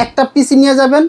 একটা পিসি নিয়ে যাবেন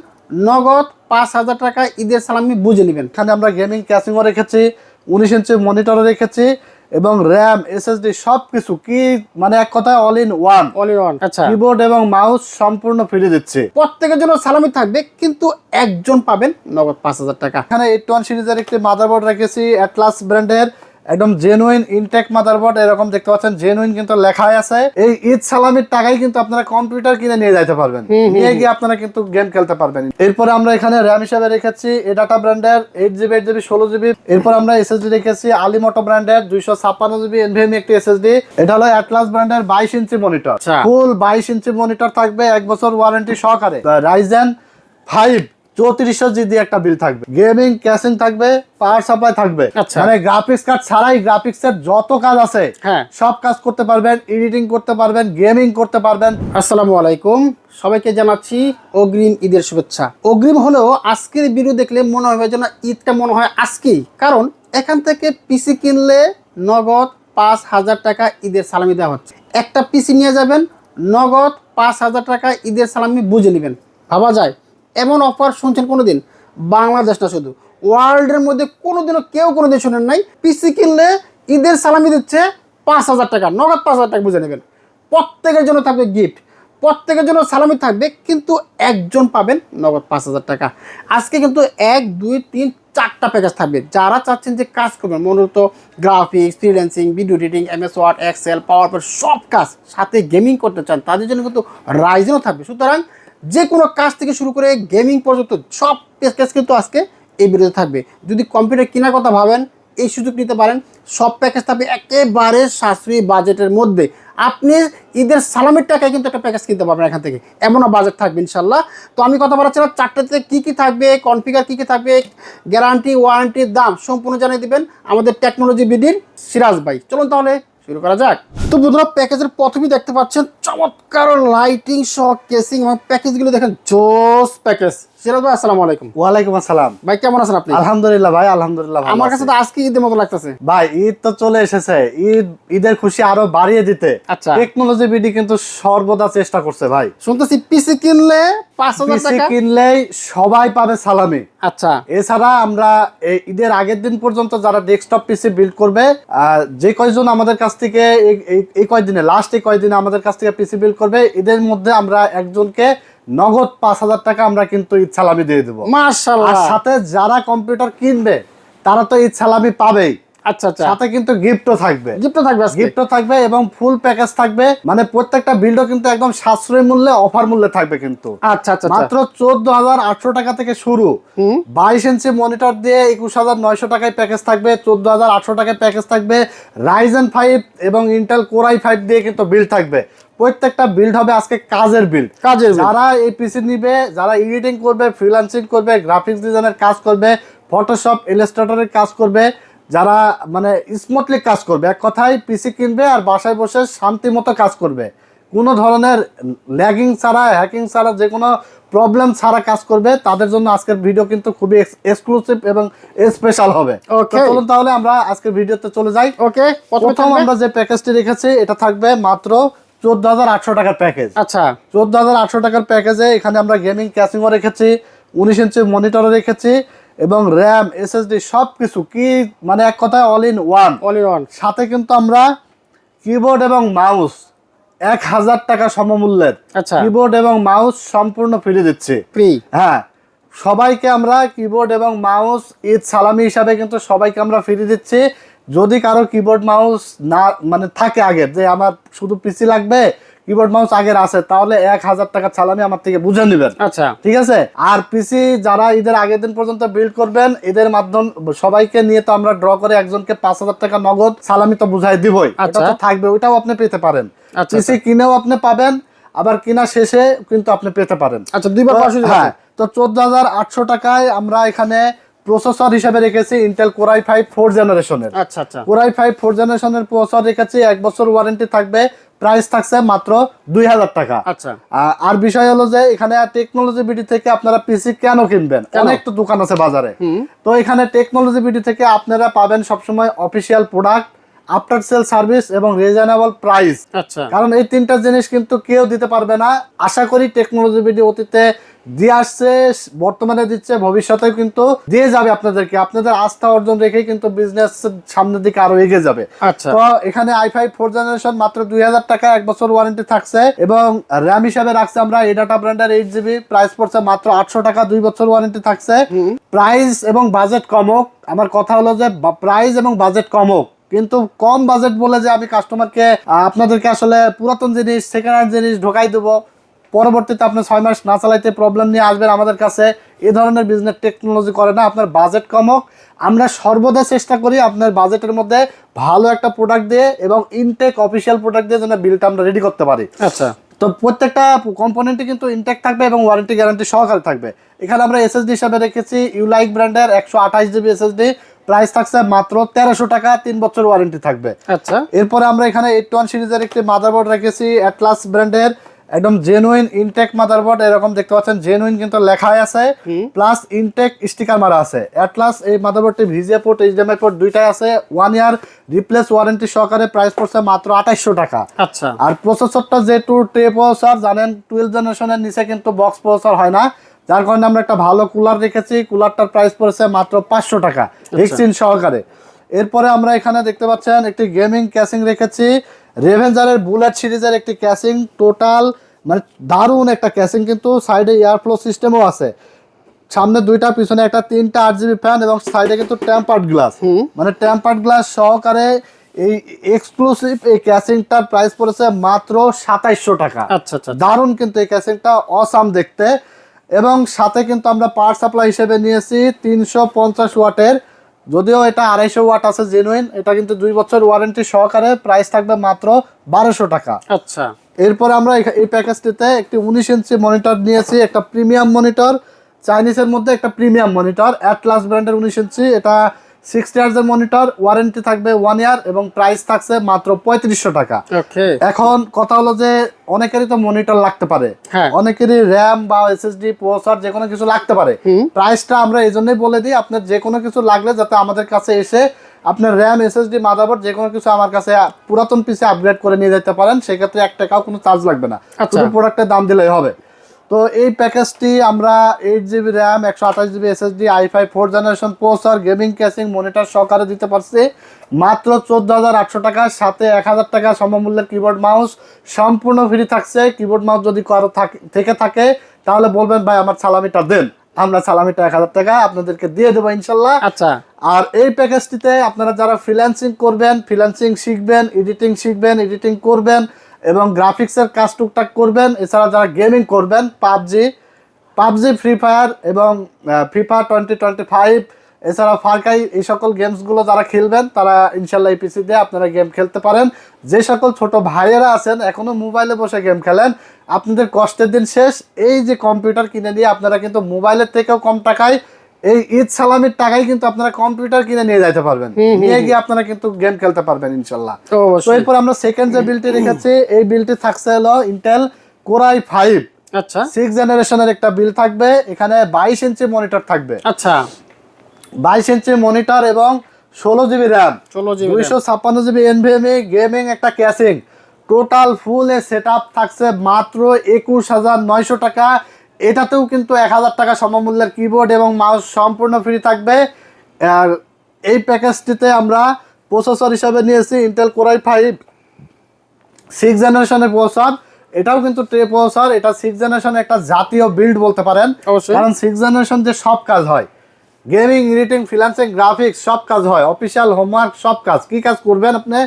নগদ পাঁচ হাজার টাকা ঈদের সালামি বুঝে নেবেন। এখানে আমরা গেমিং ক্যাসিংও রেখেছি উনিশ ইঞ্চি মনিটরও রেখেছি এবং র্যাম এসএসডি সব কিছু কি মানে এক কথায় all in one all in one আচ্ছা। কিবোর্ড এবং মাউস সম্পূর্ণ ফ্রি দিচ্ছে। প্রত্যেকের জন্য সালামি থাকবে কিন্তু একজন পাবেন নগদ পাঁচ হাজার টাকা। এখানে এইট ওয়ান সিরিজের একটি মাদারবোর্ড রেখেছি অ্যাটলাস ব্র্যান্ডের একদম জেনুইন ইনটেক মাদারবোর্ড এরকম দেখতে পাচ্ছেন জেনুইন কিন্তু লেখাই আছে। এই ঈদ সালামির টাকায় কিন্তু আপনারা কম্পিউটার কিনে নিয়ে যাইতে পারবেন। নিয়ে গিয়ে আপনারা কিন্তু গেম খেলতে পারবেন। এরপরে আমরা এখানে র্যাম হিসাবে রেখেছি এডাটা ব্র্যান্ডের এইট জিবি এইট জিবি ষোলো জিবি এরপর আমরা এসএসডি রেখেছি আলি আলিমোটো ব্র্যান্ডের দুইশো ছাপ্পান্ন জিবি এনভিএমি একটি এসএসডি এটা হলো অ্যাটলাস ব্র্যান্ডের বাইশ ইঞ্চি মনিটর আচ্ছা। ফুল বাইশ ইঞ্চি মনিটর থাকবে এক বছর ওয়ারেন্টি সহকারে। রাইজেন ফাইভ চৌত্রিশশো জিবি একটা বিল থাকবে। গেমিং ক্যাসিং থাকবে পাওয়ার সাপ্লাই থাকবে। আচ্ছা। মানে গ্রাফিক্স কার্ড ছাড়াই গ্রাফিক্স এর যত কাজ আছে হ্যাঁ। সব কাজ করতে পারবেন এডিটিং করতে পারবেন গেমিং করতে পারবেন। আসসালামু আলাইকুম। সবাইকে জানাচ্ছি অগ্রিম ঈদের শুভেচ্ছা। অগ্রিম হলেও আজকের ভিডিও দেখলে মনে হবে যেন ঈদটা মনে হয় আজকেই। কারণ এখান থেকে পিসি কিনলে নগদ পাঁচ হাজার টাকা ঈদের সালামি দেওয়া হচ্ছে। একটা পিসি নিয়ে যাবেন নগদ পাঁচ হাজার টাকা ঈদের সালামি বুঝে নেবেন। ভাবা যায়। এমন অফার শুনছেন কোনো দিন বাংলাদেশ না শুধু। ওয়ার্ল্ডের মধ্যে কোনোদিনও কেউ কোনো দিন শোনেন নাই। পিসি কিনলে ঈদের সালামি দিচ্ছে পাঁচ হাজার টাকা, নগদ পাঁচ হাজার টাকা বুঝে নেবেন। প্রত্যেকের জন্য থাকবে গিফট প্রত্যেকের জন্য সালামি থাকবে, কিন্তু একজন পাবেন নগদ পাঁচ হাজার টাকা। আজকে কিন্তু এক, দুই, তিন, চারটা প্যাকেজ থাকবে। যারা চাচ্ছেন যে কাজ করবেন মূলত graphics freelancing video editing MS Word Excel power সব কাজ সাথে গেমিং করতে চান, তাদের জন্য কিন্তু রাইজেনও থাকবে। সুতরাং যে কোনো কাজ থেকে শুরু করে গেমিং পর্যন্ত সব প্যাকেজ কিন্তু আজকে এই ভিডিওতে থাকবে। যদি কম্পিউটার কেনার কথা ভাবেন, এই সুযোগ নিতে পারেন। সব প্যাকেজ থাকবে একেবারে সাশ্রয়ী বাজেটের মধ্যে। আপনি ঈদের সালামের টাকায় কিন্তু একটা প্যাকেজ কিনতে পারবেন এখান থেকে। এমনও বাজেট থাকবে ইনশাল্লাহ তো আমি কথা বলাচ্ছিলাম চারটাতে কী কী থাকবে কনফিগার কী কী থাকবে গ্যারান্টি ওয়ারেন্টির দাম সম্পূর্ণ জানিয়ে দিবেন আমাদের টেকনোলজি বিডির সিরাজ ভাই। চলুন তাহলে শুরু করা যাক। তো বন্ধুরা প্যাকেজের প্রথমেই দেখতে পাচ্ছেন চমৎকার লাইটিং সহ কেসিং এবং প্যাকেজগুলো দেখেন, জোস প্যাকেজ সিরাজ ভাই আসসালামু আলাইকুম। ওয়ালাইকুম আসসালাম। ভাই কেমন আছেন আপনি? আলহামদুলিল্লাহ ভাই আলহামদুলিল্লাহ আমার কাছে তো আজকে ঈদের মতো লাগতেছে। ভাই ঈদ তো চলে এসেছে। ঈদ ঈদের খুশি আরও বাড়িয়ে দিতে। আচ্ছা। টেকনোলজি বিডি কিন্তু সর্বদা চেষ্টা করছে ভাই। শুনতেছি পিসি কিনলে পাঁচ হাজার টাকা। কিনলেই সবাই পাবে সালামি। আচ্ছা। এছাড়া আমরা এই ঈদের আগের দিন পর্যন্ত যারা ডেস্কটপ পিসি বিল্ড করবে যে কয়জন আমাদের কাছ থেকে এই- এই- এই কয়দিনে লাস্ট এই কয়দিনে আমাদের কাছ থেকে পিসি বিল্ড করবে ঈদের মধ্যে আমরা একজনকে নগদ পাঁচ হাজার টাকা আমরা কিন্তু ঈদ সালামি দিয়ে দেবো। আর মাশাআল্লাহ সাথে যারা কম্পিউটার কিনবে তারা তো ঈদ সালামি পাবেই। আচ্ছা আচ্ছা। সাথে কিন্তু গিফটও থাকবে। গিফট থাকবে গিফটও থাকবে এবং ফুল প্যাকেজ থাকবে। মানে প্রত্যেকটা বিল্ডও কিন্তু একদম সাশ্রয়ী মূল্যে অফার মূল্যে থাকবে কিন্তু। আচ্ছা আচ্ছা আচ্ছা। মাত্র চোদ্দ হাজার আটশো টাকা থেকে শুরু। বাইশ ইঞ্চি মনিটর দিয়ে একুশ হাজার নয়শো টাকায় প্যাকেজ থাকবে চোদ্দ হাজার আটশো টাকায় প্যাকেজ থাকবে। রাইজেন ফাইভ এবং ইন্টেল কোরাই ফাইভ দিয়ে কিন্তু বিল্ড থাকবে। প্রত্যেকটা বিল্ড হবে আজকে কাজের বিল্ড কাজের যারা এই পিসি নিবে যারা এডিটিং করবে ফ্রিল্যান্সিং করবে গ্রাফিক্স ডিজাইনের কাজ করবে ফটোশপ ইলাস্ট্রেটরের কাজ করবে যারা মানে স্মুথলি কাজ করবে এক কথায় পিসি কিনবে আর বাসায় বসে শান্তি মতো কাজ করবে। কোনো ধরনের ল্যাগিং ছাড়া হ্যাকিং ছাড়া যে কোনো প্রবলেম ছাড়া কাজ করবে তাদের জন্য আজকের ভিডিও কিন্তু খুবই এক্সক্লুসিভ এবং স্পেশাল হবে। Okay. চলুন তাহলে আমরা আজকের ভিডিওতে চলে যাই। ওকে প্রথম আমরা যে প্যাকেজটি রেখেছি এটা থাকবে মাত্র চোদ্দ হাজার আটশো টাকার প্যাকেজ আচ্ছা। চোদ্দ হাজার আটশো টাকার প্যাকেজে এখানে আমরা গেমিং ক্যাসিংও রেখেছি উনিশ ইঞ্চি মনিটরও রেখেছি এবং র্যাম এসএসডি সব কিছু কি মানে এক কথায় all in one all in one সাথে কিন্তু আমরা কিবোর্ড এবং মাউস এক হাজার টাকা সমমূল্যের। আচ্ছা। কিবোর্ড এবং মাউস সম্পূর্ণ ফ্রি দিচ্ছি। ফ্রি হ্যাঁ। সবাইকে আমরা কিবোর্ড এবং মাউস ঈদ সালামি হিসাবে কিন্তু সবাইকে আমরা ফ্রি দিচ্ছি। যদি কারও কিবোর্ড মাউস না মানে থাকে আগের যে আমার শুধু পিসি লাগবে কিবোর্ড মাউস আগের আছে তাহলে এক হাজার টাকা সালামি আমার থেকে বুঝে নেবেন। আচ্ছা। ঠিক আছে? আর পিসি যারা ঈদের আগের দিন পর্যন্ত বিল্ড করবেন ঈদের মাধ্যম সবাইকে নিয়ে তো আমরা ড্র করে একজনকে পাঁচ হাজার টাকা নগদ সালামি তো বুঝাই দিবই। এটা আচ্ছা। তো থাকবে ওইটাও আপনি পেতে পারেন। আচ্ছা, পিসি কিনেও আপনি পাবেন আবার কিনা শেষে কিন্তু আপনি পেতে পারেন। আচ্ছা দুইবার হ্যাঁ তো চোদ্দ হাজার আটশো টাকায় আমরা এখানে প্রসেসর হিসেবে রেখেছি ইন্টেল কোরাই ফাইভ ফোর জেনারেশনের আচ্ছা আচ্ছা। কোরাই ফাইভ ফোর জেনারেশনের প্রসেসর রেখেছি এক বছর ওয়ারেন্টি থাকবে প্রাইস থাকছে মাত্র দুই হাজার টাকা। আচ্ছা। আর বিষয় হলো যে এখানে টেকনোলজি বিডি থেকে আপনারা পিসি কেন কিনবেন? অনেক তো দোকান আছে বাজারে। তো এখানে টেকনোলজি বিডি থেকে আপনারা পাবেন সবসময় official product after sale service এবং রিজনেবল প্রাইস আচ্ছা। কারণ এই তিনটা জিনিস কিন্তু কেউ দিতে পারবে না। আশা করি টেকনোলজি ভিডিও অতীতে দিয়ে আসছে বর্তমানে দিচ্ছে ভবিষ্যতে কিন্তু দিয়ে যাবে আপনাদেরকে। আপনাদের আস্থা অর্জন রেখে কিন্তু বিজনেস সামনের দিকে আরও এগিয়ে যাবে। আচ্ছা। তো এখানে আই ফাইভ ফোর জেনারেশন মাত্র দুই হাজার টাকা এক বছর ওয়ারেন্টি থাকছে এবং র্যাম হিসাবে রাখছে আমরা এই ডাটা ব্র্যান্ডের এইট জিবি প্রাইস পড়ছে মাত্র আটশো টাকা দুই বছর ওয়ারেন্টি থাকছে। প্রাইস এবং বাজেট কমক আমার কথা হলো যে প্রাইস এবং বাজেট কমক কিন্তু কম বাজেট বলে যে আমি কাস্টমারকে আপনাদেরকে আসলে পুরাতন জিনিস সেকেন্ড হ্যান্ড জিনিস ঢোকাই দেবো। পরবর্তীতে আপনি ছয় মাস না চালাইতে প্রবলেম নিয়ে আসবেন আমাদের কাছে। এ ধরনের বিজনেস টেকনোলজি করে না আপনার বাজেট কম হোক। আমরা সর্বদা চেষ্টা করি আপনার বাজেটের মধ্যে ভালো একটা প্রোডাক্ট দিয়ে এবং ইনটেক অফিসিয়াল প্রোডাক্ট দিয়ে যেন বিলটা আমরা রেডি করতে পারি। আচ্ছা। তো প্রত্যেকটা কম্পোনেন্টই কিন্তু ইনটেক থাকবে এবং ওয়ারেন্টি গ্যারান্টি সহকারে থাকবে। এখানে আমরা এসএসডি হিসাবে রেখেছি ইউলাইক ব্র্যান্ডের একশো আঠাশ জিবি এসএসডি প্রাইস থাকছে মাত্র তেরোশো টাকা তিন বছর ওয়ারেন্টি থাকবে। আচ্ছা। এরপরে আমরা এখানে এইট ওয়ান সিরিজের একটি মাদারবোর্ড রেখেছি অ্যাটলাস ব্র্যান্ডের একদম জেনুইন ইনটেক মাদারবোর্ড এরকম দেখতে পাচ্ছেন জেনুইন কিন্তু লেখাই আছে প্লাস ইনটেক স্টিকার মারা আছে। অ্যাটলাস এই মাদারবোর্ডটি ভিজিএ পোর্ট এইচডিএমআই পোর্ট দুইটাই আছে ওয়ান ইয়ার রিপ্লেস ওয়ারেন্টি সহকারে প্রাইস পড়ছে মাত্র আঠাইশশো টাকা। আচ্ছা। আর প্রসেসরটা যে টু ট্রে প্রসেসর জানেন টুয়েলভ জেনারেশনের নিচে কিন্তু বক্স প্রসেসর হয় না। যার কারণে আমরা একটা ভালো কুলার রেখেছি। কুলারটার প্রাইস পড়েছে মাত্র পাঁচশো টাকা এক্সচেঞ্জ সহকারে। এরপরে আমরা এখানে দেখতে পাচ্ছেন একটি গেমিং ক্যাসিং রেখেছি। রেভেঞ্জারের বুলেট সিরিজের একটি ক্যাসিং টোটাল মানে দারুণ একটা ক্যাসিং কিন্তু। সাইডে এয়ারফ্লো সিস্টেমও আছে। সামনে দুইটা পিছনে একটা তিনটা আট জিবি ফ্যান এবং সাইডে কিন্তু টেম্পার্ড গ্লাস মানে টেম্পার্ড গ্লাস সহকারে এই এক্সক্লুসিভ এই ক্যাসিংটার প্রাইস পড়েছে মাত্র সাতাইশশো টাকা। আচ্ছা আচ্ছা। দারুণ কিন্তু এই ক্যাসিংটা অসাম দেখতে। এবং সাথে কিন্তু আমরা পাওয়ার সাপ্লাই হিসেবে নিয়েছি তিনশো পঞ্চাশ ওয়াটের। যদিও এটা আড়াইশো ওয়াট আছে জেনুইন এটা কিন্তু দুই বছর ওয়ারেন্টি সহকারে প্রাইস থাকবে মাত্র বারোশো টাকা। আচ্ছা। এরপরে আমরা এই প্যাকেজটিতে একটি উনিশ ইঞ্চি মনিটর নিয়েছি একটা প্রিমিয়াম মনিটর চাইনিজের মধ্যে একটা প্রিমিয়াম মনিটর অ্যাটলাস ব্র্যান্ডের উনিশ ইঞ্চি এটা সিক্সটি ইয়ার্সের মনিটর ওয়ারেন্টি থাকবে ওয়ান ইয়ার এবং প্রাইস থাকছে মাত্র পঁয়ত্রিশশো টাকা। ওকে এখন কথা হলো যে অনেকেরই তো মনিটর লাগতে পারে। হ্যাঁ। অনেকেরই র্যাম বা এসএসডি প্রসেসর যে কোনো কিছু লাগতে পারে। প্রাইসটা আমরা এই জন্যই বলে দিই আপনার যে কোনো কিছু লাগলে যাতে আমাদের কাছে এসে আপনার র্যাম এসএসডি মাদারবোর্ড যে কোনো কিছু আমার কাছে পুরাতন পিসে আপগ্রেড করে নিয়ে যেতে পারেন সেক্ষেত্রে এক টাকাও কোনো চার্জ লাগবে না। আচ্ছা। শুধু প্রোডাক্টের দাম দিলেই হবে। তো এই প্যাকেজটি আমরা এইট জিবি র্যাম একশো আঠাশ GB SSD i five four generation processor gaming casing monitor সহকারে দিতে পারছি। মাত্র চোদ্দ হাজার আটশো টাকার সাথে এক হাজার টাকা সমমূল্যের কিবোর্ড মাউস সম্পূর্ণ ফ্রি থাকছে। কিবোর্ড মাউস যদি কারও থাক- থেকে থাকে তাহলে বলবেন ভাই আমার সালামিটা দেন। আমরা সালামিটা এক হাজার টাকা আপনাদেরকে দিয়ে দেবো ইনশাল্লাহ। আচ্ছা। আর এই প্যাকেজটিতে আপনারা যারা ফ্রিল্যান্সিং করবেন ফ্রিল্যান্সিং শিখবেন এডিটিং শিখবেন এডিটিং করবেন এবং গ্রাফিক্সের কাজ টুকটাক করবেন। এছাড়া যারা গেমিং করবেন, পাবজি পাবজি ফ্রি ফায়ার এবং free fire twenty twenty five এছাড়া ফারকাই এই সকল গেমসগুলো যারা খেলবেন, তারা ইনশাল্লাহ পিসি দিয়ে আপনারা গেম খেলতে পারেন। যে সকল ছোট ভাইয়েরা আছেন এখনও মোবাইলে বসে গেম খেলেন, আপনাদের কষ্টের দিন শেষ। এই যে কম্পিউটার কিনে নিয়ে আপনারা কিন্তু মোবাইলের থেকেও কম টাকায় এই ঈদ সালামির টাকায় কিন্তু আপনারা কম্পিউটার কিনে নিয়ে যাইতে পারবেন। নিয়ে গিয়ে আপনারা কিন্তু গেম খেলতে পারবেন ইনশাল্লাহ। তো এরপর আমরা সেকেন্ড যে বিলটি রেখেছি এই বিলটি থাকছে হলো ইন্টেল কোরাই ফাইভ আচ্ছা। সিক্স জেনারেশনের একটা বিল থাকবে এখানে বাইশ ইঞ্চি মনিটর থাকবে। আচ্ছা। বাইশ ইঞ্চি মনিটর এবং ষোলো জিবি র্যাম 16 GB দুইশো ছাপ্পান্ন জিবি এনভিএমই গেমিং একটা ক্যাসিং টোটাল ফুল এ সেট থাকছে মাত্র একুশ হাজার নয়শো টাকা। এটাতেও কিন্তু এক হাজার টাকা সমমূল্যের কিবোর্ড এবং মাউস সম্পূর্ণ ফ্রি থাকবে। আর এই প্যাকেজটিতে আমরা প্রসেসর হিসাবে নিয়েছি Intel core i five six জেনারেশনের প্রসেসর এটাও কিন্তু ট্রে প্রসেসর এটা সিক্স জেনারেশন একটা জাতীয় বিল্ড বলতে পারেন। কারণ সিক্স জেনারেশন যে সব কাজ হয়। গেমিং এডিটিং ফ্রিল্যান্সিং গ্রাফিক্স সব কাজ হয়। অফিসিয়াল হোমওয়ার্ক সব কাজ। কি কাজ করবেন আপনি?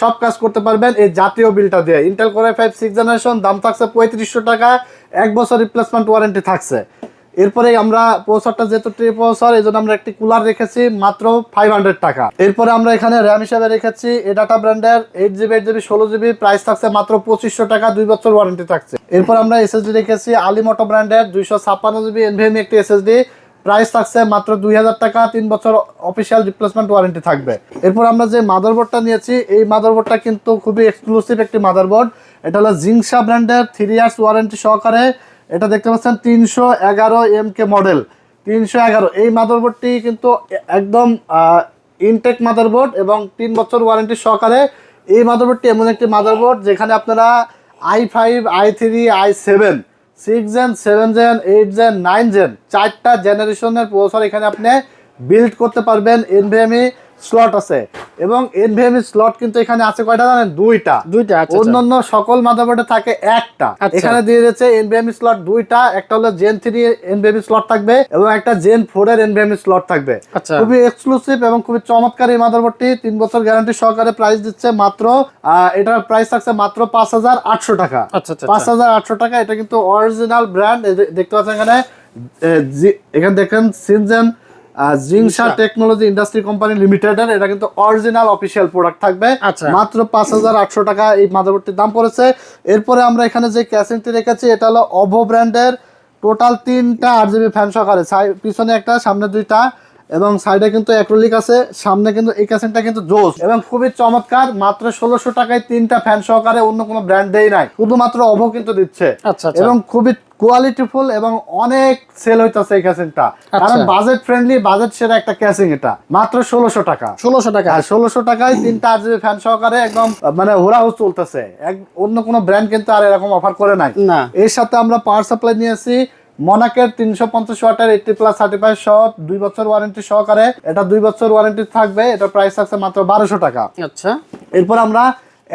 সব কাজ করতে পারবেন এই জাতীয় বিলটা দিয়ে। Intel core five six generation দাম থাকছে পঁয়ত্রিশশো টাকা। এক বছর রিপ্লেসমেন্ট ওয়ারেন্টি থাকছে। এরপরে আমরা প্রসেসরটা যেহেতু ট্রি প্রসেসর এই জন্য আমরা একটি কুলার রেখেছি, মাত্র ফাইভ হান্ড্রেড টাকা। এরপরে আমরা এখানে র্যাম হিসাবে রেখেছি এ ডাটা ব্র্যান্ডের এইট জিবি এইট জিবি ষোলো জিবি প্রাইস থাকছে মাত্র পঁচিশশো টাকা, দুই বছর ওয়ারেন্টি থাকছে। এরপর আমরা এসএসডি রেখেছি আলিমোটো ব্র্যান্ডের দুইশো ছাপ্পান্ন জিবি এনভিএমি একটি এসএসডি প্রাইস থাকছে মাত্র দুই হাজার টাকা, তিন বছর অফিসিয়াল রিপ্লেসমেন্ট ওয়ারেন্টি থাকবে। এরপর আমরা যে মাদারবোর্ডটা নিয়েছি, এই মাদারবোর্ডটা কিন্তু খুবই এক্সক্লুসিভ একটি মাদারবোর্ড এটা হলো জিংসা ব্র্যান্ডের থ্রি ইয়ার্স ওয়ারেন্টি সহকারে। এটা দেখতে পাচ্ছেন, তিনশো এগারো এম কে মডেল তিনশো এগারো, এই মাদারবোর্ডটি কিন্তু একদম ইনটেক মাদারবোর্ড এবং তিন বছর ওয়ারেন্টি সহকারে। এই মাদারবোর্ডটি এমন একটি মাদারবোর্ড যেখানে আপনারা i five i three i seven six gen seven gen eight gen nine gen চারটা জেনারেশনের প্রসেসর এখানে আপনি বিল্ড করতে পারবেন। এনভিএমই স্লট আছে। এবং এনভিএমই স্লট কিন্তু এখানে আছে কয়টা জানেন? দুইটা। দুইটা আচ্ছা আচ্ছা। অন্যান্য সকল মাদারবোর্ডে থাকে একটা। আচ্ছা। এখানে দিয়ে দিয়েছে এনভিএমই স্লট দুইটা একটা হলো জেন থ্রি এনভিএমই স্লট থাকবে এবং একটা জেন ফোর এর এনভিএমই স্লট থাকবে। খুবই এক্সক্লুসিভ এবং খুবই চমৎকার এই মাদারবোর্ডটি তিন বছর গ্যারান্টি সহকারে প্রাইস দিচ্ছে মাত্র আহ, এটার প্রাইস থাকছে মাত্র পাঁচ হাজার আটশো টাকা। পাঁচ হাজার আটশো টাকা এটা কিন্তু অরিজিনাল ব্র্যান্ড দেখতে পাচ্ছেন এখানে এখানে দেখেন সিনজেন জিংসা টেকনোলজি ইন্ডাস্ট্রি কোম্পানি লিমিটেডের এটা কিন্তু অরিজিনাল অফিসিয়াল প্রোডাক্ট থাকবে। আচ্ছা। মাত্র পাঁচ হাজার আটশো টাকা এই মাদারবোর্ডটির দাম পড়েছে। এরপরে আমরা এখানে যে ক্যাসিংটি রেখেছি এটা হলো অভো ব্র্যান্ডের টোটাল তিনটা আট জিবি ফ্যান সহকারে পিছনে একটা সামনে দুইটা। এবং সাইডে কিন্তু অ্যাক্রিলিক আছে সামনে কিন্তু এই ক্যাসেন্টটা কিন্তু জোস। এবং খুবই চমৎকার মাত্র ষোলোশো টাকায় তিনটা ফ্যান সহকারে অন্য কোনো ব্র্যান্ড দেই নাই। শুধুমাত্র অভো কিন্তু দিচ্ছে। আচ্ছা, আচ্ছা। এবং খুবই কোয়ালিটিফুল এবং অনেক সেল হইতাছে এই ক্যাসেন্টটা কারণ আচ্ছা। বাজেট ফ্রেন্ডলি বাজেট সেরা একটা ক্যাসিং এটা। মাত্র ষোলোশো টাকা। ষোলোশো টাকা। আর ষোলোশো টাকায় তিনটা আট জিবি ফ্যান সহকারে একদম মানে হুরাহুস চলতেছে। অন্য কোনো ব্র্যান্ড কিন্তু আর এরকম অফার করে নাই। না। এর সাথে আমরা পাওয়ার সাপ্লাই নিয়েছি মনাকের তিনশো পঞ্চাশ ওয়াটের এইটটি প্লাস সার্টিফাই সহ দুই বছর ওয়ারেন্টি সহকারে এটা দুই বছর ওয়ারেন্টি থাকবে এটা প্রাইস আছে মাত্র বারোশো টাকা। আচ্ছা। এরপর আমরা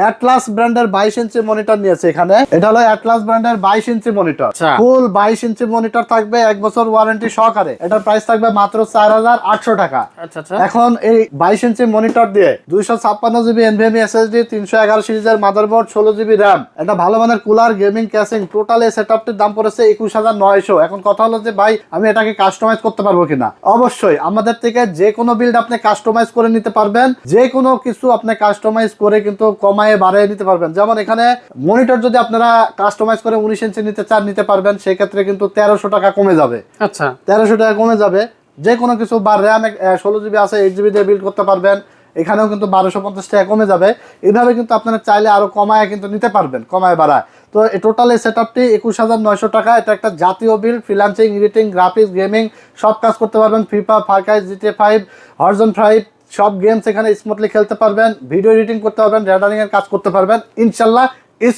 অ্যাটলাস ব্র্যান্ডের বাইশ ইঞ্চি মনিটর নিয়েছি এখানে। এটা হলো অ্যাটলাস ব্র্যান্ডের বাইশ ইঞ্চি মনিটর আচ্ছা। ফুল বাইশ ইঞ্চি মনিটর থাকবে এক বছর ওয়ারেন্টি সহকারে। এটার প্রাইস থাকবে মাত্র চার হাজার আটশো টাকা। আচ্ছা আচ্ছা। এখন এই বাইশ ইঞ্চি মনিটর দিয়ে দুইশো ছাপ্পান্ন জিবি এনভিএমই এসএসডি তিনশো এগারো সিরিজের মাদারবোর্ড ষোলো জিবি র্যাম একটা ভালো মানের কুলার গেমিং ক্যাসিং টোটাল এই সেটআপটির দাম পড়েছে একুশ হাজার নয়শো। এখন কথা হলো যে ভাই আমি এটাকে কাস্টমাইজ করতে পারব কিনা? অবশ্যই আমাদের থেকে যে কোনো বিল্ড আপনি কাস্টমাইজ করে নিতে পারবেন। যে কোনো কিছু আপনি কাস্টমাইজ করে কিন্তু কমায়ে বাড়িয়ে নিতে পারবেন। যেমন এখানে মনিটর যদি আপনারা কাস্টমাইজ করে উনিশ ইঞ্চি নিতে চান নিতে পারবেন সেক্ষেত্রে কিন্তু তেরোশো টাকা কমে যাবে। আচ্ছা। তেরোশো টাকা কমে যাবে। যে কোনো কিছু বা র্যাম ষোলো জিবি আছে এইট জিবি দিয়ে বিল্ড করতে পারবেন। এখানেও কিন্তু বারোশো পঞ্চাশ টাকা কমে যাবে। এইভাবে কিন্তু আপনারা চাইলে আরও কমায় কিন্তু নিতে পারবেন কমায় বাড়ায়। তো টোটাল এই সেট আপটি একুশ হাজার নয়শো টাকা। এটা একটা জাতীয় build freelancing editing graphics gaming সব কাজ করতে পারবেন। FIFA far cry GT five horizon five সব গেমস এখানে স্মুথলি খেলতে পারবেন ভিডিও এডিটিং করতে পারবেন রেডারিং এর কাজ করতে পারবেন ইনশাল্লাহ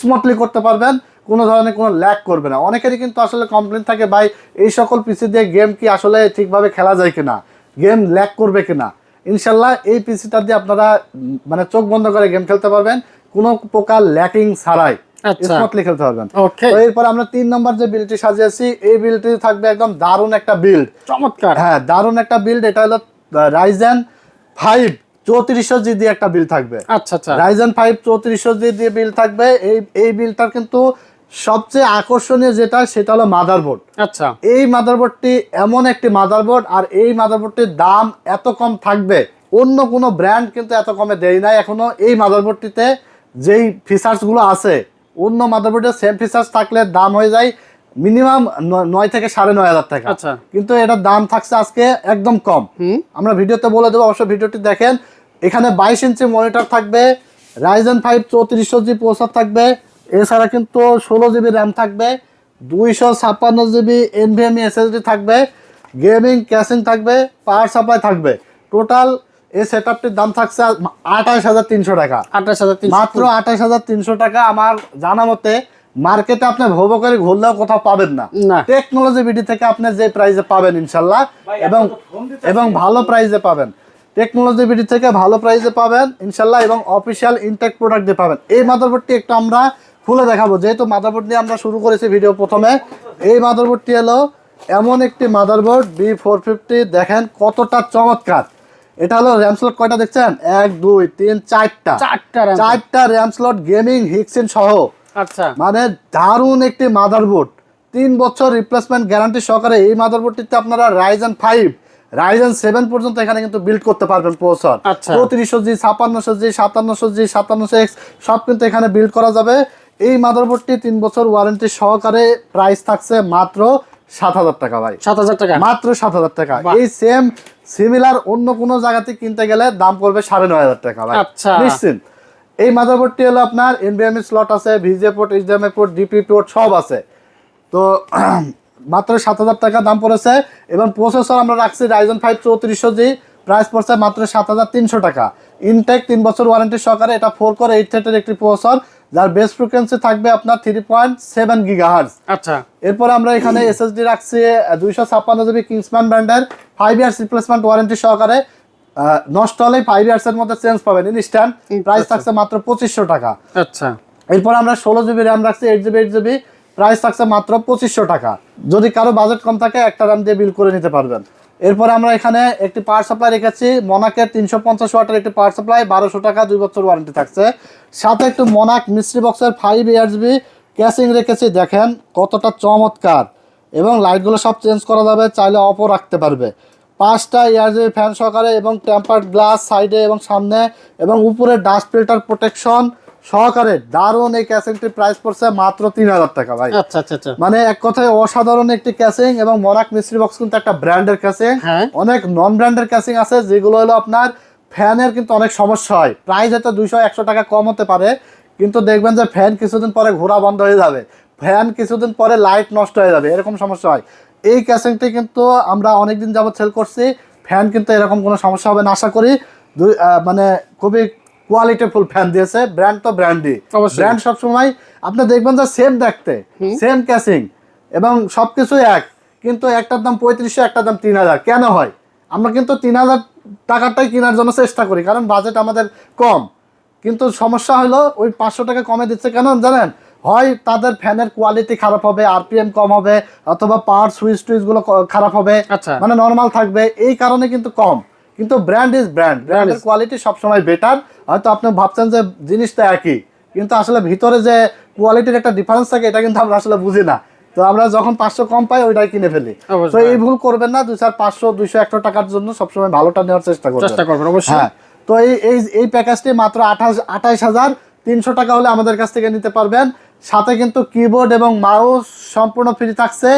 স্মুথলি করতে পারবেন কোনো ধরনের কোনো ল্যাক করবে না। অনেকেরই কিন্তু আসলে কমপ্লেন থাকে ভাই এই সকল পিসি দিয়ে গেম কি আসলে ঠিকভাবে খেলা যায় কিনা? গেম ল্যাক করবে কিনা? ইনশাল্লাহ এই পিসিটা দিয়ে আপনারা মানে চোখ বন্ধ করে গেম খেলতে পারবেন কোনো প্রকার ল্যাকিং ছাড়াই আচ্ছা। স্মুথলি খেলতে পারবেন। এরপর আমরা তিন নম্বর যে বিলটি সাজিয়েছি এই বিলটি থাকবে একদম দারুণ একটা বিল্ড চমৎকার। হ্যাঁ দারুণ একটা বিল্ড এটা হলো রাইজেন ফাইভ চৌত্রিশশো জি দিয়ে একটা বিল থাকবে। আচ্ছা আচ্ছা। রাইজেন ফাইভ চৌত্রিশশো জি দিয়ে বিল থাকবে। এই এই বিলটার কিন্তু সবচেয়ে আকর্ষণীয় যেটা সেটা হলো মাদারবোর্ড আচ্ছা। এই মাদারবোর্ডটি এমন একটি মাদারবোর্ড আর এই মাদারবোর্ডটির দাম এত কম থাকবে। অন্য কোনো ব্র্যান্ড কিন্তু এত কমে দেয় নাই এখনও। এই মাদারবোর্ডটিতে যেই ফিচার্সগুলো আছে অন্য মাদারবোর্ডে সেম ফিচার্স থাকলে দাম হয়ে যায়। মিনিমাম নয় থেকে সাড়ে নয় হাজার টাকা। আচ্ছা। কিন্তু এটার দাম থাকছে আজকে একদম কম। আমরা ভিডিওতে বলে দেবো অবশ্যই ভিডিওটি দেখেন। এখানে বাইশ ইঞ্চি মনিটর থাকবে রাইজেন ফাইভ চৌত্রিশশো জি প্রসার থাকবে এছাড়া কিন্তু ষোলো জিবি র্যাম থাকবে দুইশো ছাপ্পান্ন জিবি এনভিএমই এসএসডি থাকবে গেমিং ক্যাসিং থাকবে পাওয়ার সাপ্লাই থাকবে। টোটাল এই সেট আপটির দাম থাকছে আঠাশ হাজার তিনশো টাকা। আঠাশ হাজার মাত্র আঠাশ হাজার তিনশো টাকা আমার জানা মতে মার্কেটে আপনি ভোব করে ঘুরলেও কোথাও পাবেন না। না। টেকনোলজি বিডি থেকে আপনি যে প্রাইজে পাবেন ইনশাল্লাহ এবং এবং ভালো প্রাইজে পাবেন। টেকনোলজি বিডি থেকে ভালো প্রাইজে পাবেন ইনশাল্লাহ এবং অফিসিয়াল ইনটেক প্রোডাক্ট দিয়ে পাবেন। এই মাদারবোর্ডটি একটু আমরা খুলে দেখাবো। যেহেতু মাদারবোর্ড নিয়ে আমরা শুরু করেছি ভিডিও প্রথমে এই মাদারবোর্ডটি হলো এমন একটি মাদারবোর্ড বি ফোর ফিফটি দেখেন কতটা চমৎকার। এটা হলো র্যাম স্লট কয়টা দেখছেন? এক দুই তিন চারটা। চারটা চারটা র্যাম স্লট গেমিং হিক্সিন সহ। আচ্ছা। মানে দারুণ একটি মাদারবোর্ড তিন বছর রিপ্লেসমেন্ট গ্যারান্টি সহকারে এই মাদারবোর্ডটিতে আপনারা রাইজেন ফাইভ রাইজেন সেভেন পর্যন্ত এখানে কিন্তু বিল্ড করতে পারবেন আচ্ছা। চৌত্রিশশো জি ছাপান্নশো জি সাতান্নশো জি সাতান্নশো এক্স সব কিন্তু এখানে বিল্ড করা যাবে। এই মাদারবোর্ডটি তিন বছর ওয়ারেন্টি সহকারে প্রাইস থাকছে মাত্র সাত হাজার টাকা ভাই। সাত হাজার টাকা? মাত্র সাত হাজার টাকা। এই সেম সিমিলার অন্য কোনো জায়গাতে কিনতে গেলে দাম পড়বে সাড়ে নয় হাজার টাকা ভাই। আচ্ছা। নিশ্চিন্ত এই মাদারবোর্ডটি হলো আপনার এনবিএমই স্লট আছে VGA port HDMI port DP port সব আছে। তো মাত্র সাত হাজার টাকা দাম পড়েছে এবং প্রসেসর আমরা রাখছি রাইজন ফাইভ চৌত্রিশশো জি প্রাইস পড়ছে মাত্র সাত হাজার তিনশো টাকা। ইনটেক তিন বছর ওয়ারেন্টি সহকারে এটা ফোর করে এইট থার্টের একটি প্রসেসর যার বেস ফ্রিকোয়েন্সি থাকবে আপনার থ্রি পয়েন্ট সেভেন গিগাহার্স আচ্ছা। এরপর আমরা এখানে এসএসডি রাখছি দুইশো ছাপ্পান্ন জিবি কিংসম্যান ব্র্যান্ডের ফাইভ ইয়ার্স রিপ্লেসমেন্ট ওয়ারেন্টি সহকারে। নষ্ট হলেই ফাইভ ইয়ার্স এর মধ্যে চেঞ্জ পাবেন। ইনস্ট্যান্ট প্রাইস থাকছে মাত্র পঁচিশশো টাকা। আচ্ছা। এরপর আমরা ষোলো জিবি র্যাম রাখছি eight GB eight GB price থাকছে মাত্র পঁচিশশো টাকা। যদি কারও বাজেট কম থাকে একটা র্যাম দিয়ে বিল করে নিতে পারবেন। এরপরে আমরা এখানে একটি পাওয়ার সাপ্লাই রেখেছি মনাকের তিনশো পঞ্চাশ ওয়াটের একটি পাওয়ার সাপ্লাই বারোশো টাকা দুই বছর ওয়ারেন্টি থাকছে। সাথে একটু মনাক মিস্ট্রি বক্সের ফাইভ জিবি ক্যাসিং রেখেছি দেখেন কতটা চমৎকার। এবং লাইটগুলো সব চেঞ্জ করা যাবে চাইলে অপও রাখতে পারবে। পাঁচটা এয়ারজিবি ফ্যান সহকারে এবং টেম্পার্ড গ্লাস সাইডে এবং সামনে এবং উপরে ডাস্ট ফিল্টার প্রোটেকশন সহকারে দারুণ এই ক্যাসিংটির প্রাইস পড়ছে মাত্র তিন হাজার টাকা ভাই। আচ্ছা আচ্ছা আচ্ছা। মানে এক কথায় অসাধারণ একটি ক্যাসিং এবং মরাক মিস্ত্রি বক্স কিন্তু একটা ব্র্যান্ডের ক্যাসিং। হ্যাঁ। অনেক নন ব্র্যান্ডের ক্যাসিং আছে যেগুলো হলো আপনার ফ্যানের কিন্তু অনেক সমস্যা হয়। প্রাইস হয়তো দুইশো একশো টাকা কম হতে পারে কিন্তু দেখবেন যে ফ্যান কিছুদিন পরে ঘোরা বন্ধ হয়ে যাবে। ফ্যান কিছুদিন পরে লাইট নষ্ট হয়ে যাবে এরকম সমস্যা হয়। এই ক্যাসিংটি কিন্তু আমরা অনেকদিন যাবত সেল করছি। ফ্যান কিন্তু এরকম কোনো সমস্যা হবে না আশা করি। মানে খুবই কোয়ালিটিফুল ফ্যান দিয়েছে। ব্র্যান্ড তো ব্র্যান্ডই। ব্র্যান্ড সবসময় আপনি দেখবেন যে সেম দেখতে সেম ক্যাসিং এবং সবকিছু এক। কিন্তু একটার দাম পঁয়ত্রিশশো একটার দাম তিন হাজার। কেন হয়? আমরা কিন্তু তিন হাজার টাকাটাই কেনার জন্য চেষ্টা করি কারণ বাজেট আমাদের কম। কিন্তু সমস্যা হলো ওই পাঁচশো টাকা কমে দিচ্ছে কেন জানেন? হয় তাদের ফ্যানের কোয়ালিটি খারাপ হবে আরপিএম কম হবে অথবা পাওয়ার সুইচ টুইচগুলো ক- খারাপ হবে আচ্ছা। মানে নর্মাল থাকবে এই কারণে কিন্তু কম। কিন্তু ব্র্যান্ড ইজ ব্র্যান্ড ব্র্যান্ডের কোয়ালিটি সবসময় বেটার হয়তো আপনি ভাবছেন যে জিনিসটা একই কিন্তু আসলে ভিতরে যে কোয়ালিটির একটা ডিফারেন্স থাকে এটা কিন্তু আমরা আসলে বুঝি না। তো আমরা যখন পাঁচশো কম পাই ওইটাই কিনে ফেলি। তো এই ভুল করবেন না দুই চার পাঁচশো দুইশো একশো টাকার জন্য সবসময় ভালোটা নেওয়ার চেষ্টা করবেন। চেষ্টা করবেন অবশ্যই। হ্যাঁ। তো এই এই এই প্যাকেজটি মাত্র আঠাশ আঠাইশ হাজার তিনশো টাকা হলে আমাদের কাছ থেকে নিতে পারবেন। সাথে কিন্তু কিবোর্ড এবং মাউস সম্পূর্ণ ফ্রি থাকছে।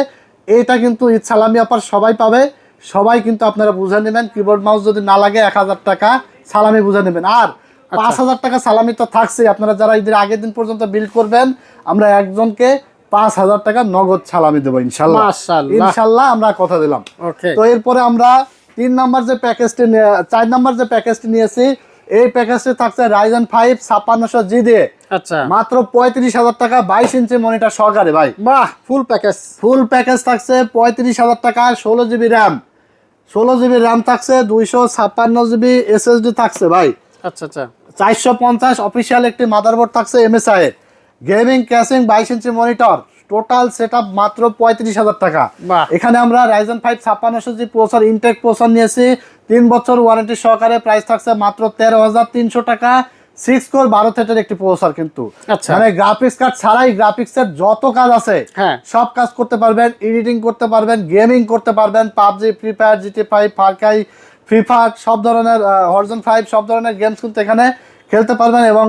এইটা কিন্তু সালামি অফার সবাই পাবে। সবাই কিন্তু আপনারা বুঝে নেবেন কিবোর্ড মাউস যদি না লাগে এক হাজার টাকা সালামি বুঝে নেবেন। আর পাঁচ হাজার টাকা সালামি তো থাকছে আপনারা যারা ঈদের আগের দিন পর্যন্ত বিল করবেন আমরা একজনকে পাঁচ হাজার টাকা নগদ সালামি দেবো ইনশাল্লাহ। ইনশাল্লাহ আমরা কথা দিলাম। ওকে তো এরপরে আমরা তিন নাম্বার যে প্যাকেজটি নিয়ে- চার নাম্বার যে প্যাকেজটি নিয়েছি এই প্যাকেজটি থাকছে রাইজেন ফাইভ ছাপ্পান্নশো জি দিয়ে আচ্ছা। মাত্র পঁয়ত্রিশ হাজার টাকা বাইশ ইঞ্চি মনিটর সহকারে ভাই। বাহ! ফুল প্যাকেজ ফুল প্যাকেজ থাকছে পঁয়ত্রিশ হাজার টাকা ষোলো জিবি র্যাম ষোলো জিবি র্যাম থাকছে দুইশো ছাপ্পান্ন জিবি এসএসডি থাকছে ভাই। আচ্ছা আচ্ছা। চারশো পঞ্চাশ অফিসিয়াল একটি মাদারবোর্ড থাকছে M S MSI gaming casing বাইশ ইঞ্চি মনিটর টোটাল সেট আপ মাত্র পঁয়ত্রিশ হাজার টাকা। বাহ। এখানে আমরা রাইজেন ফাইভ ছাপ্পান্নশো জি প্রসার ইনটেক প্রসার নিয়েছি। তিন বছর ওয়ারেন্টি সহকারে প্রাইস থাকছে মাত্র তেরো হাজার তিনশো টাকা সিক্স কোর বারো থেটের একটি প্রসার কিন্তু আচ্ছা। মানে গ্রাফিক্স কার্ড ছাড়াই গ্রাফিক্স এর যত কাজ আছে হ্যাঁ। সব কাজ করতে পারবেন এডিটিং করতে পারবেন গেমিং করতে পারবেন PUBG free fire GT five far cry free fire সব ধরনের হরজন ফাইভ সব ধরনের গেমস কিন্তু এখানে খেলতে পারবেন এবং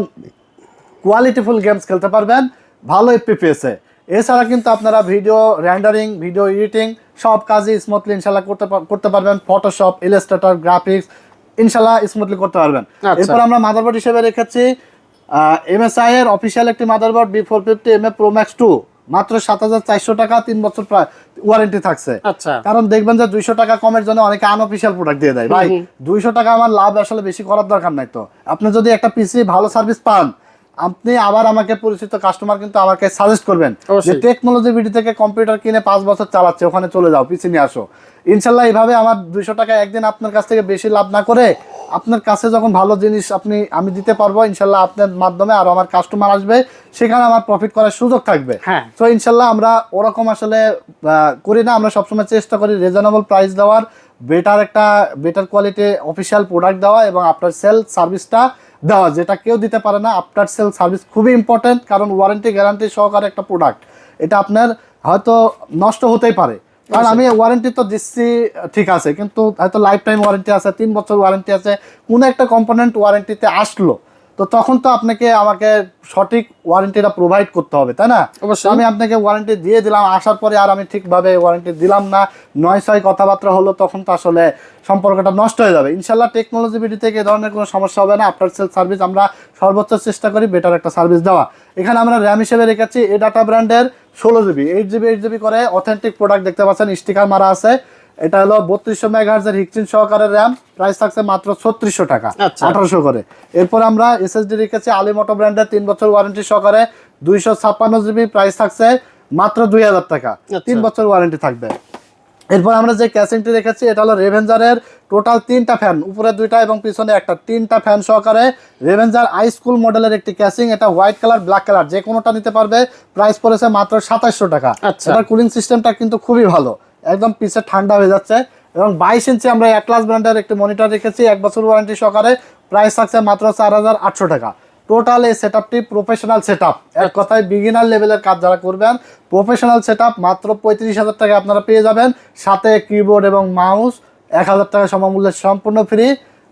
কোয়ালিটিফুল গেমস খেলতে পারবেন ভালো এফপিপিএসে এছাড়া কিন্তু আপনারা ভিডিও র্যান্ডারিং ভিডিও এডিটিং সব কাজই স্মুথলি ইনশাল্লাহ করতে করতে পারবেন ফটোশপ ইলাস্ট্রেটর গ্রাফিক্স ইনশাল্লাহ স্মুথলি করতে পারবেন। আচ্ছা। এরপর আমরা মাদারবোর্ড হিসেবে রেখেছি এমএসআই এর অফিসিয়াল একটি motherboard B four fifty M A pro max two মাত্র সাত হাজার চারশো টাকা তিন বছর প্রায় ওয়ারেন্টি থাকছে। আচ্ছা। কারণ দেখবেন যে দুইশো টাকা কমের জন্য অনেকে আনঅফিসিয়াল প্রোডাক্ট দিয়ে দেয়। ভাই দুইশো টাকা আমার লাভ আসলে বেশি করার দরকার নাই তো। আপনি যদি একটা পিসি ভালো সার্ভিস পান আপনি আবার আমাকে পরিচিত কাস্টমার কিন্তু আমাকে সাজেস্ট করবেন যে টেকনোলজি বিডি থেকে কম্পিউটার কিনে পাঁচ বছর চালাচ্ছে ওখানে চলে যাও পিছিয়ে নিয়ে আসো। ইনশাল্লাহ এইভাবে আমার দুইশো টাকা একদিন আপনার কাছ থেকে বেশি লাভ না করে আপনার কাছে যখন ভালো জিনিস আপনি আমি দিতে পারব ইনশাল্লাহ আপনার মাধ্যমে আরও আমার কাস্টমার আসবে সেখানে আমার প্রফিট করার সুযোগ থাকবে। হ্যাঁ। তো ইনশাল্লাহ আমরা ওরকম আসলে করি না আমরা সবসময় চেষ্টা করি রিজনেবল প্রাইস দেওয়ার বেটার একটা বেটার কোয়ালিটি অফিসিয়াল প্রোডাক্ট দেওয়া এবং আপনার সেল সার্ভিসটা দেওয়া যেটা কেউ দিতে পারে না আফটার সেল সার্ভিস খুবই ইম্পর্টেন্ট কারণ ওয়ারেন্টি গ্যারান্টি সহকারে একটা প্রোডাক্ট এটা আপনার হয়তো নষ্ট হতেই পারে। কারণ আমি ওয়ারেন্টি তো দিচ্ছি ঠিক আছে কিন্তু হয়তো লাইফ টাইম ওয়ারেন্টি আছে তিন বছর ওয়ারেন্টি আছে কোনো একটা কম্পোনেন্ট ওয়ারেন্টিতে আসলো তো তখন তো আপনাকে আমাকে সঠিক ওয়ারেন্টিটা প্রোভাইড করতে হবে তাই না? অবশ্যই। আমি আপনাকে ওয়ারেন্টি দিয়ে দিলাম আসার পরে আর আমি ঠিকভাবে ওয়ারেন্টি দিলাম না। নয় ছয় কথাবার্তা হলো তখন তো আসলে সম্পর্কটা নষ্ট হয়ে যাবে। ইনশাল্লাহ টেকনোলজি বিডি থেকে এ ধরনের কোনো সমস্যা হবে না। আফটার সেল সার্ভিস আমরা সর্বোচ্চ চেষ্টা করি বেটার একটা সার্ভিস দেওয়া। এখানে আমরা র্যাম হিসেবে রেখেছি এ ডাটা ব্র্যান্ডের ষোলো GB eight GB eight GB করে অথেন্টিক প্রোডাক্ট দেখতে পাচ্ছেন স্টিকার মারা আছে। এটা হলো বত্রিশশো মেগাহার্জের হিকচিন সহকারে র্যাম প্রাইস থাকছে মাত্র ছত্রিশশো টাকা আচ্ছা। আঠারোশো করে এরপর আমরা এসএসডি রেখেছি আলিমোটো ব্র্যান্ডের তিন বছর ওয়ারেন্টি সহকারে দুইশো ছাপ্পান্ন জিবি প্রাইস থাকছে মাত্র দুই হাজার টাকা আচ্ছা। তিন বছর ওয়ারেন্টি থাকবে এরপর আমরা যে ক্যাসিংটি রেখেছি এটা হলো রেভেঞ্জারের টোটাল তিনটা ফ্যান উপরে দুইটা এবং পিছনে একটা তিনটা ফ্যান সহকারে রেভেঞ্জার আই স্কুল মডেলের একটি ক্যাসিং এটা হোয়াইট কালার ব্ল্যাক কালার যে কোনোটা নিতে পারবে প্রাইস পড়েছে মাত্র সাতাশশো টাকা আচ্ছা। এটার কুলিং সিস্টেমটা কিন্তু খুবই ভালো একদম পিছে ঠান্ডা হয়ে যাচ্ছে এবং বাইশ ইঞ্চি আমরা অ্যাটলাস ব্র্যান্ডের একটি মনিটর রেখেছি, এক বছর ওয়ারেন্টি সহকারে। প্রাইস থাকছে মাত্র চার হাজার আটশো টাকা। টোটাল এই সেট আপটি প্রফেশনাল সেট আপ এক কথায় বিগিনার লেভেলের কাজ যারা করবেন প্রফেশনাল সেট আপ মাত্র পঁয়ত্রিশ হাজার টাকা আপনারা পেয়ে যাবেন। সাথে কিবোর্ড এবং মাউস এক হাজার টাকা সমমূল্যে সম্পূর্ণ ফ্রি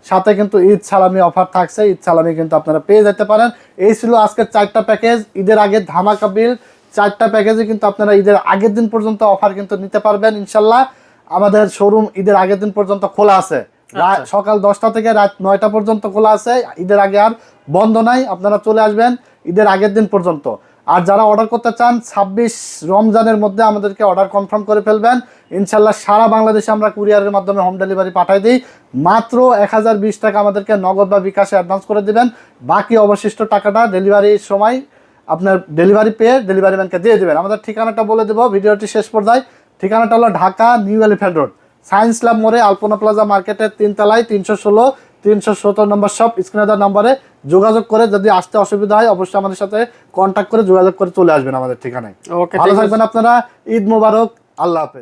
সাথে কিন্তু ঈদ সালামি অফার থাকছে, ঈদ সালামি কিন্তু আপনারা পেয়ে যেতে পারেন। এই ছিল আজকের চারটা প্যাকেজ ঈদের আগে ধামাকা বিল চারটা প্যাকেজে কিন্তু আপনারা ঈদের আগের দিন পর্যন্ত অফার কিন্তু নিতে পারবেন ইনশাল্লাহ। আমাদের শোরুম ঈদের আগের দিন পর্যন্ত খোলা আছে। রা- সকাল দশটা থেকে রাত নয়টা পর্যন্ত খোলা আছে। ঈদের আগে আর বন্ধ নাই আপনারা চলে আসবেন ঈদের আগের দিন পর্যন্ত। আর যারা অর্ডার করতে চান ছাব্বিশ রমজানের মধ্যে আমাদেরকে অর্ডার কনফার্ম করে ফেলবেন। ইনশাল্লাহ সারা বাংলাদেশে আমরা কুরিয়ারের মাধ্যমে হোম ডেলিভারি পাঠাই দিই। মাত্র এক হাজার বিশ টাকা আমাদেরকে নগদ বা বিকাশে অ্যাডভান্স করে দিবেন। বাকি অবশিষ্ট টাকাটা ডেলিভারির সময় আপনার ডেলিভারি পেয়ে ডেলিভারি ম্যানকে দিয়ে দেবেন। আমাদের ঠিকানাটা বলে দেবো ভিডিওটি শেষ পর্যায়ে। ঠিকানাটা হলো Dhaka new elephant road. Science lab মোড়ে আলপনা প্লাজা মার্কেটের তিনতলায় তিনশো ষোলো তিনশো সত্তর নম্বর সব স্ক্রিনে নম্বরে যোগাযোগ করে যদি আসতে অসুবিধা হয় অবশ্যই আমাদের সাথে কন্ট্যাক্ট করে যোগাযোগ করে চলে আসবেন আমাদের ঠিকানায়। ওকে ভালো থাকবেন আপনারা। ঈদ মুবারক। আল্লাহ হাফেজ।